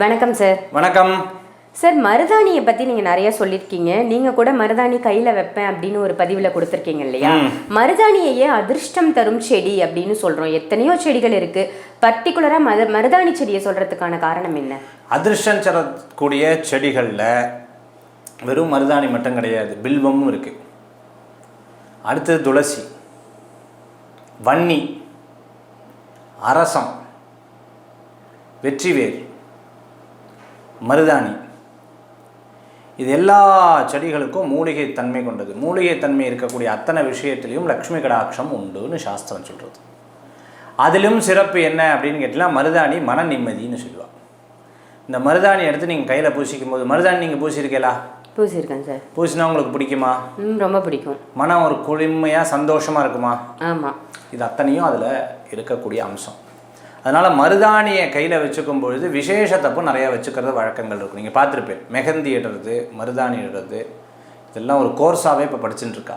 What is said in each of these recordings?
வணக்கம் சார் வணக்கம். சார் மருதாணியை பத்தி நீங்க நிறைய சொல்லியிருக்கீங்க நீங்க கூட மருதாணி கையில வைப்பேன் அப்படின்னு ஒரு பதிவுல கொடுத்துருக்கீங்க இல்லையா? மருதாணியையே அதிர்ஷ்டம் தரும் செடி அப்படின்னு சொல்றோம்? எத்தனையோ செடிகள் இருக்கு. பர்டிகுலரா மத மருதாணி செடியை சொல்றதுக்கான காரணம் என்ன? அதிர்ஷ்டம் தரக்கூடிய செடிகளில் வெறும் மருதாணி மட்டும் கிடையாது. பில்வமும் இருக்குது அடுத்தது துளசி வன்னி அரசம் வெற்றிவேர் மருதாணி. இது எல்லா செடிகளுக்கும் மூலிகை தன்மை கொண்டது. மூலிகை தன்மை இருக்கக்கூடிய அத்தனை விஷயத்திலையும் லக்ஷ்மி கடாட்சம் உண்டுன்னு சாஸ்திரம் சொல்கிறது அதிலும் சிறப்பு என்ன அப்படின்னு கேட்டிங்கன்னா மருதாணி மன நிம்மதின்னு சொல்லுவாள் இந்த மருதாணி எடுத்து நீங்கள் கையில் பூசிக்கும் போது மருதாணி நீங்கள் பூசியிருக்கீங்களா? பூசியிருக்கேன் சார். பூசினா உங்களுக்கு பிடிக்குமா? ரொம்ப பிடிக்கும். மனம் ஒரு குளிமையாக சந்தோஷமாக இருக்குமா? ஆமா. இது அத்தனையும் அதில் இருக்கக்கூடிய அம்சம். அதனால் மருதாணியை கையில் வச்சுக்கும் பொழுது விசேஷத்தப்போ நிறையா வச்சுக்கிறது வழக்கங்கள் இருக்கும். நீங்கள் பார்த்துருப்பேன். மெஹந்தி இடுறது மருதாணி இடுறது இதெல்லாம் ஒரு கோர்ஸாகவே இப்போ படிச்சுட்டுருக்கா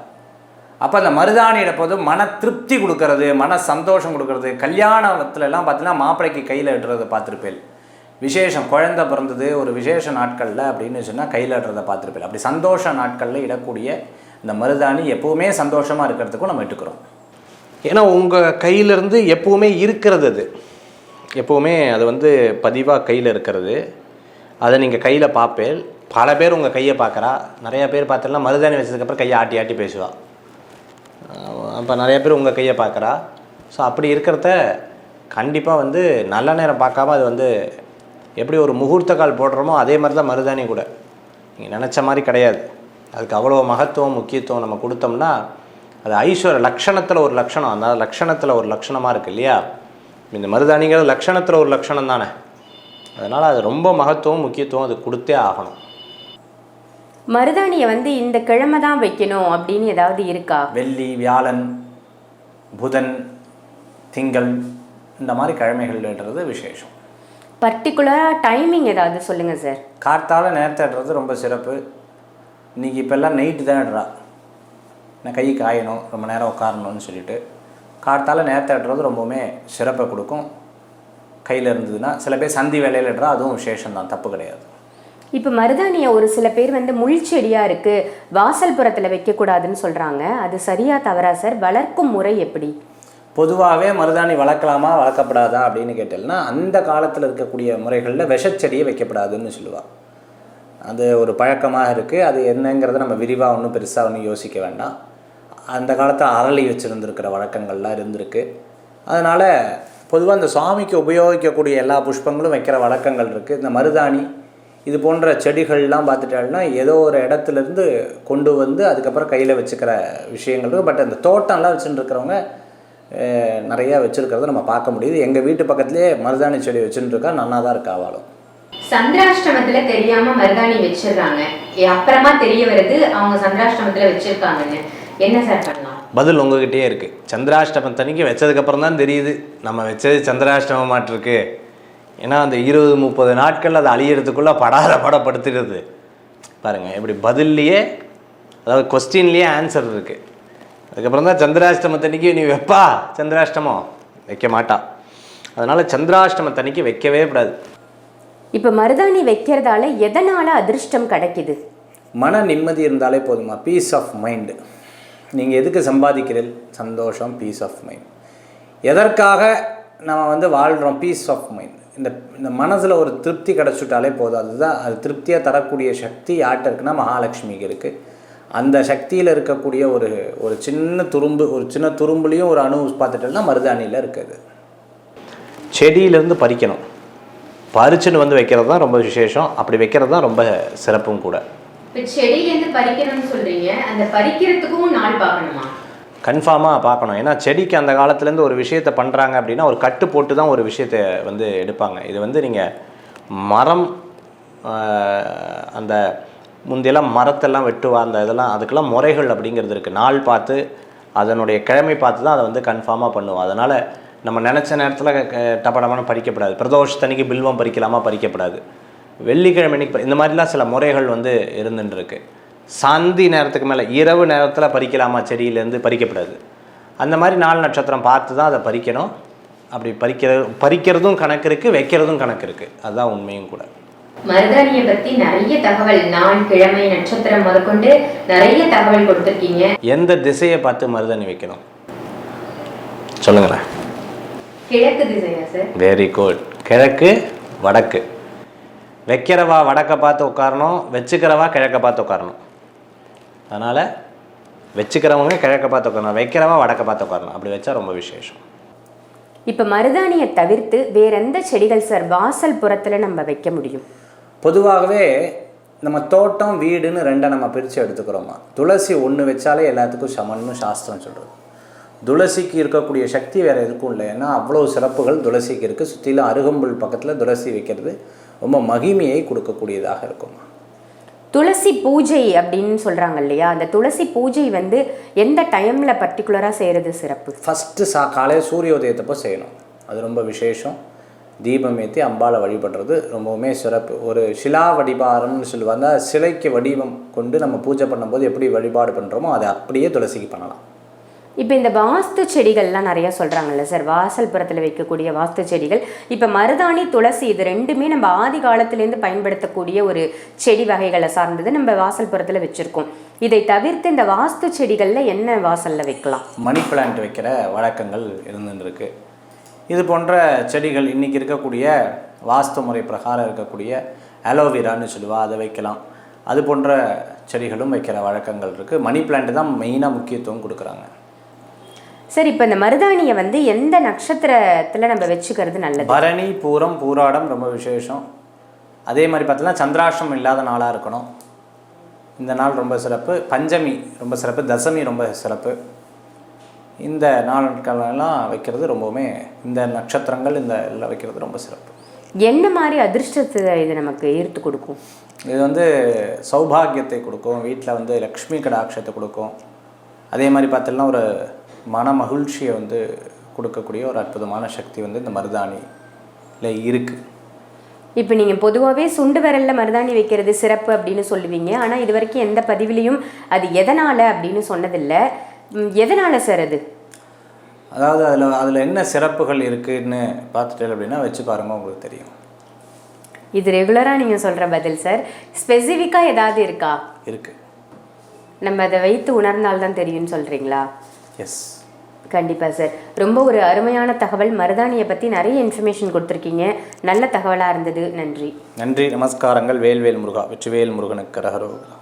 அப்போ அந்த மருதாணி இடப்போது மன திருப்தி கொடுக்கறது மன சந்தோஷம் கொடுக்கறது கல்யாணத்துலலாம் பார்த்தீங்கன்னா மாப்பிள்ளைக்கு கையில் இடுறதை பார்த்துருப்பேன். விசேஷம் குழந்தை பிறந்தது ஒரு விசேஷ நாட்களில் அப்படின்னு சொன்னால் கையில் இடுறதை பார்த்துருப்பேன். அப்படி சந்தோஷ நாட்களில் இடக்கூடிய இந்த மருதாணி எப்போவுமே சந்தோஷமாக இருக்கிறதுக்கும் நம்ம இட்டுக்கிறோம் ஏன்னா உங்கள் கையிலேருந்து எப்போவுமே இருக்கிறது அது. எப்போவுமே அது வந்து பதிவாக கையில் இருக்கிறது. அதை நீங்கள் கையில் பார்ப்பேன். பல பேர் உங்கள் கையை பார்க்குறா. நிறையா பேர் பார்த்தீங்கன்னா மருதாணி வச்சதுக்கப்புறம் கையை ஆட்டி ஆட்டி பேசுவா. அப்போ நிறைய பேர் உங்கள் கையை பார்க்குறா. ஸோ அப்படி இருக்கிறத கண்டிப்பாக வந்து நல்ல நேரம் பார்க்காம அது வந்து எப்படி ஒரு முகூர்த்த கால் போடுறோமோ அதே மாதிரி தான் மருதாணி கூட. நீங்கள் நினச்ச மாதிரி கிடையாது. அதுக்கு அவ்வளோ மகத்துவம் முக்கியத்துவம் நம்ம கொடுத்தோம்னா அது ஐஸ்வர்ய லக்ஷணத்தில் ஒரு லக்ஷணம் அந்த லக்ஷணத்தில் ஒரு லக்ஷணமாக இருக்குது இல்லையா? இந்த மருதாணிங்கிறது லக்ஷணத்தில் ஒரு லக்ஷணம் தானே. அதனால் அது ரொம்ப மகத்துவம் முக்கியத்துவம் அது கொடுத்தே ஆகணும். மருதாணியை வந்து இந்த கிழமை தான் வைக்கணும் அப்படின்னு ஏதாவது இருக்கா? வெள்ளி வியாழன் புதன் திங்கள் இந்த மாதிரி கிழமைகள்ன்றது விசேஷம். பர்டிகுலரா டைமிங் ஏதாவது சொல்லுங்க சார் கார்த்தால நேரத்தை இடுறது ரொம்ப சிறப்பு. இன்றைக்கி இப்போல்லாம் நைட்டு தான் இடுறா நான் கை காயணும் ரொம்ப நேரம் உட்காரணும்னு சொல்லிட்டு. கார்த்தால நேரத்தை இடுறது ரொம்பவுமே சிறப்பை கொடுக்கும். கையில் இருந்ததுன்னா சில பேர் சந்தி வேலையில் இடுறா அதுவும் விசேஷம் தான் தப்பு கிடையாது. இப்போ மருதாணியை ஒரு சில பேர் வந்து முள் செடியா இருக்கு வாசல் புறத்துல வைக்கக்கூடாதுன்னு சொல்றாங்க. அது சரியா தவறா சார்? வளர்க்கும் முறை எப்படி? பொதுவாகவே மருதாணி வளர்க்கலாமா வளர்க்கப்படாதா அப்படின்னு கேட்டேன்னா அந்த காலத்தில் இருக்கக்கூடிய முறைகளில் விஷச்செடியை வைக்கப்படாதுன்னு சொல்லுவாள் அது ஒரு பழக்கமாக இருக்குது அது என்னங்கிறத நம்ம விரிவாக ஒன்றும் பெருசாக ஒன்றும் யோசிக்க வேண்டாம். அந்த காலத்தில் அரளி வச்சுருந்துருக்கிற வழக்கங்கள்லாம் இருந்திருக்கு. அதனால் பொதுவாக இந்த சுவாமிக்கு உபயோகிக்கக்கூடிய எல்லா புஷ்பங்களும் வைக்கிற வழக்கங்கள் இருக்குது இந்த மருதாணி இது போன்ற செடிகள்லாம் பார்த்துட்டாங்கன்னா ஏதோ ஒரு இடத்துலேருந்து கொண்டு வந்து அதுக்கப்புறம் கையில் வச்சுக்கிற விஷயங்கள் பட் அந்த தோட்டம்லாம் வச்சுட்டுருக்கிறவங்க நிறையா வச்சுருக்கிறத நம்ம பார்க்க முடியுது. எங்கள் வீட்டு பக்கத்துலேயே மருதாணி செடி வச்சுட்டுருக்கா இருக்கா தான் இருக்கா அவளும் சந்திராஷ்டமத்துல தெரியாம மருதாணி வச்சிடுறாங்க அப்புறமா தெரிய வருது அவங்க சந்திராஷ்டமத்துல வச்சிருக்காங்கன்னு. என்ன சார் பண்ணலாம்? பதில் உங்ககிட்டயே இருக்குது சந்திராஷ்டமம் தனிக்கு வச்சதுக்கப்புறம் தான் தெரியுது. நம்ம வச்சது சந்திராஷ்டமமாட்டிருக்கு ஏன்னா அந்த இருபது முப்பது நாட்கள் அதை அழியறதுக்குள்ளே படாத படப்படுத்துறது பாருங்கள் இப்படி பதில்லையே அதாவது கொஸ்டின்லேயே ஆன்சர் இருக்குது அதுக்கப்புறம் தான் சந்திராஷ்டமத்தன்னைக்கு நீ வைப்பா? சந்திராஷ்டமம்? வைக்க மாட்டா. அதனால் சந்திராஷ்டமத்தன்னைக்கு வைக்கவே கூடாது. இப்ப மருதாணி வைக்கிறதால எதனால அதிர்ஷ்டம் கிடைக்குது? மன நிம்மதி இருந்தாலே போதுமா? பீஸ் ஆஃப் மைண்டு நீங்கள் எதுக்கு சம்பாதிக்கிறீர்கள்? சந்தோஷம் பீஸ் ஆஃப் மைண்ட் எதற்காக நம்ம வந்து வாழ்கிறோம் பீஸ் ஆஃப் மைண்ட் இந்த இந்த மனசில் ஒரு திருப்தி கிடச்சிட்டாலே போதும். அதுதான் அது திருப்தியாக தரக்கூடிய சக்தி யார்கிட்ட இருக்குன்னா மகாலட்சுமிக்கு இருக்குது அந்த சக்தியில் இருக்கக்கூடிய ஒரு ஒரு சின்ன துரும்பு ஒரு சின்ன துரும்புலேயும் ஒரு அணு பார்த்துட்டோம்னா மருதாணியில் இருக்குது. செடியிலேருந்து பறிக்கணும். பறிச்சுன்னு வந்து வைக்கிறது தான் ரொம்ப விசேஷம். அப்படி வைக்கிறது தான் ரொம்ப சிறப்பும் கூட. இப்போ செடியிலேருந்து பறிக்கணும்னு சொல்றீங்க அந்த பறிக்கிறதுக்கும் நாள் பார்க்கணுமா? கன்ஃபார்மாக பார்க்கணும். ஏன்னா செடிக்கு அந்த காலத்துலேருந்து ஒரு விஷயத்தை பண்ணுறாங்க அப்படின்னா ஒரு கட்டு போட்டு தான் ஒரு விஷயத்தை வந்து எடுப்பாங்க. இது வந்து நீங்கள் மரம் அந்த முந்தையெல்லாம் மரத்தெல்லாம் வெட்டுவா அந்த இதெல்லாம் அதுக்கெல்லாம் முறைகள் அப்படிங்கிறது இருக்குது நாள் பார்த்து அதனுடைய கிழமை பார்த்து தான் அதை வந்து கன்ஃபார்மாக பண்ணுவோம். அதனால் நம்ம நினச்ச நேரத்தில் டப்படமான பறிக்கப்படாது பிரதோஷத்தன்னைக்கு பில்வம் பறிக்கலாமா? பறிக்கப்படாது வெள்ளிக்கிழமைக்கு பறி- இந்த மாதிரிலாம் சில முறைகள் வந்து இருந்துட்டு இருக்கு சந்தி நேரத்துக்கு மேலே இரவு நேரத்தில் பறிக்கலாமா? செடியிலேருந்து பறிக்கப்படாது. அந்த மாதிரி நாலு நட்சத்திரம் பார்த்து தான் அதை பறிக்கணும். அப்படி பறிக்கிறது பறிக்கிறதும் கணக்கு இருக்குது வைக்கிறதும் கணக்கு இருக்குது அதுதான் உண்மையும் கூட. மருதாணியை பத்தி நிறைய தகவல் நாள் கிழமை நட்சத்திரம் முதற்கொண்டு நிறைய தகவல் கொடுத்துருக்கீங்க. எந்த திசையை பார்த்து மருதாணி வைக்கணும்? சொல்லுங்களேன். கிழக்கு திசையா சார் வெரி குட் கிழக்கு வடக்கு. வைக்கிறவா வடக்க பார்த்து உட்காரணும் வச்சுக்கிறவா கிழக்க பார்த்து உட்காரணும். அதனால் வச்சுக்கிறவங்க கிழக்க பார்த்து உட்காரணும் வைக்கிறவா வடக்க பார்த்து உட்காரணும். அப்படி வச்சா ரொம்ப விசேஷம். இப்ப மருதாணியை தவிர்த்து வேற எந்த செடிகள் சார் வாசல் புறத்துல நம்ம வைக்க முடியும்? பொதுவாகவே நம்ம தோட்டம் வீடுன்னு ரெண்டை நம்ம பிரித்து எடுத்துக்கிறோமா? துளசி ஒன்று வச்சாலே எல்லாத்துக்கும் சமன்னு சாஸ்திரம் சொல்கிறது துளசிக்கு இருக்கக்கூடிய சக்தி வேறு எதுக்கும் இல்லை. ஏன்னா அவ்வளோ சிறப்புகள் துளசிக்கு இருக்குது சுற்றிலும் அருகம்புல் பக்கத்தில் துளசி வைக்கிறது. ரொம்ப மகிமையை கொடுக்கக்கூடியதாக இருக்குமா? துளசி பூஜை அப்படின்னு சொல்றாங்க இல்லையா? அந்த துளசி பூஜை வந்து எந்த டைம்ல பர்டிகுலரா செய்யறது சிறப்பு? ஃபஸ்ட்டு சா காலையில் சூரிய உதயத்தப்போ செய்யணும். அது ரொம்ப விசேஷம். தீபம் ஏற்றி அம்பாளை வழிபடுறது ரொம்பவுமே சிறப்பு. ஒரு சிலா வடிபாரம்னு சொல்லுவாங்க. சிலைக்கு வடிவம் கொண்டு நம்ம பூஜை பண்ணும்போது எப்படி வழிபாடு பண்ணுறோமோ அதை அப்படியே துளசிக்கு பண்ணலாம். இப்போ இந்த வாஸ்து செடிகள்லாம் நிறைய சொல்கிறாங்கல்ல சார். வாசல் புறத்தில் வைக்கக்கூடிய வாஸ்து செடிகள். இப்போ மருதாணி துளசி இது ரெண்டுமே நம்ம ஆதி காலத்திலேருந்து பயன்படுத்தக்கூடிய ஒரு செடி வகைகளை சார்ந்தது நம்ம வாசல் புறத்தில் வச்சுருக்கோம். இதை தவிர்த்து இந்த வாஸ்து செடிகளில் என்ன வாசலில் வைக்கலாம்? மணி பிளான்ட் வைக்கிற வழக்கங்கள் இருந்துருக்கு இது போன்ற செடிகள் இன்றைக்கி இருக்கக்கூடிய வாஸ்து முறை பிரகாரம் இருக்கக்கூடிய அலோவேரான்னு சொல்லுவா அதை வைக்கலாம். அது போன்ற செடிகளும் வைக்கிற வழக்கங்கள் இருக்குது மணி பிளான்ட் தான் மெயினாக முக்கியத்துவம் கொடுக்குறாங்க. சார் இப்போ இந்த மருதாணியை வந்து எந்த நட்சத்திரத்துல நம்ம வச்சுக்கிறது நல்லது? பரணி பூரம் பூராடம் ரொம்ப விசேஷம். அதே மாதிரி பார்த்தோன்னா சந்திராஷ்டம் இல்லாத நாளாக இருக்கணும். இந்த நாள் ரொம்ப சிறப்பு. பஞ்சமி ரொம்ப சிறப்பு. தசமி ரொம்ப சிறப்பு. இந்த நாட்களெல்லாம் வைக்கிறது ரொம்பவுமே இந்த நட்சத்திரங்கள் இந்த எல்லாம் வைக்கிறது ரொம்ப சிறப்பு. என்ன மாதிரி அதிர்ஷ்டத்தை இது நமக்கு ஈர்த்து கொடுக்கும்? இது வந்து சௌபாகியத்தை கொடுக்கும். வீட்டில் வந்து லக்ஷ்மி கடாட்சத்தை கொடுக்கும். அதே மாதிரி பார்த்தோம்னா ஒரு மன மகிழ்ச்சியை வந்து கொடுக்கக்கூடிய ஒரு அற்புதமான சக்தி வந்து இந்த மருதாணியில் இருக்குது இப்போ நீங்கள் பொதுவாகவே சுண்டு விரல்ல மருதாணி வைக்கிறது சிறப்பு அப்படின்னு சொல்லுவீங்க. ஆனால் இது வரைக்கும் எந்த பதிவிலையும் அது எதனால் அப்படின்னு சொன்னதில்லை. எதனால சார் அது? அதாவது அதில் அதில் என்ன சிறப்புகள் இருக்குன்னு பார்த்துட்டு அப்படின்னா வச்சு பாருங்க உங்களுக்கு தெரியும். இது ரெகுலராக நீங்கள் சொல்கிற பதில் சார். ஸ்பெசிஃபிக்காக ஏதாவது இருக்கா? இருக்குது நம்ம அதை வைத்து உணர்ந்தால்தான் தெரியும்னு சொல்கிறீங்களா எஸ் கண்டிப்பாக சார் ரொம்ப ஒரு அருமையான தகவல். மருதாணியை பற்றி நிறைய இன்ஃபர்மேஷன் கொடுத்துருக்கீங்க. நல்ல தகவலாக இருந்தது. நன்றி. நன்றி. நமஸ்காரங்கள். வேல்வேல் முருகா வெற்றிவேல் முருகனுக்கு ரகரோகரா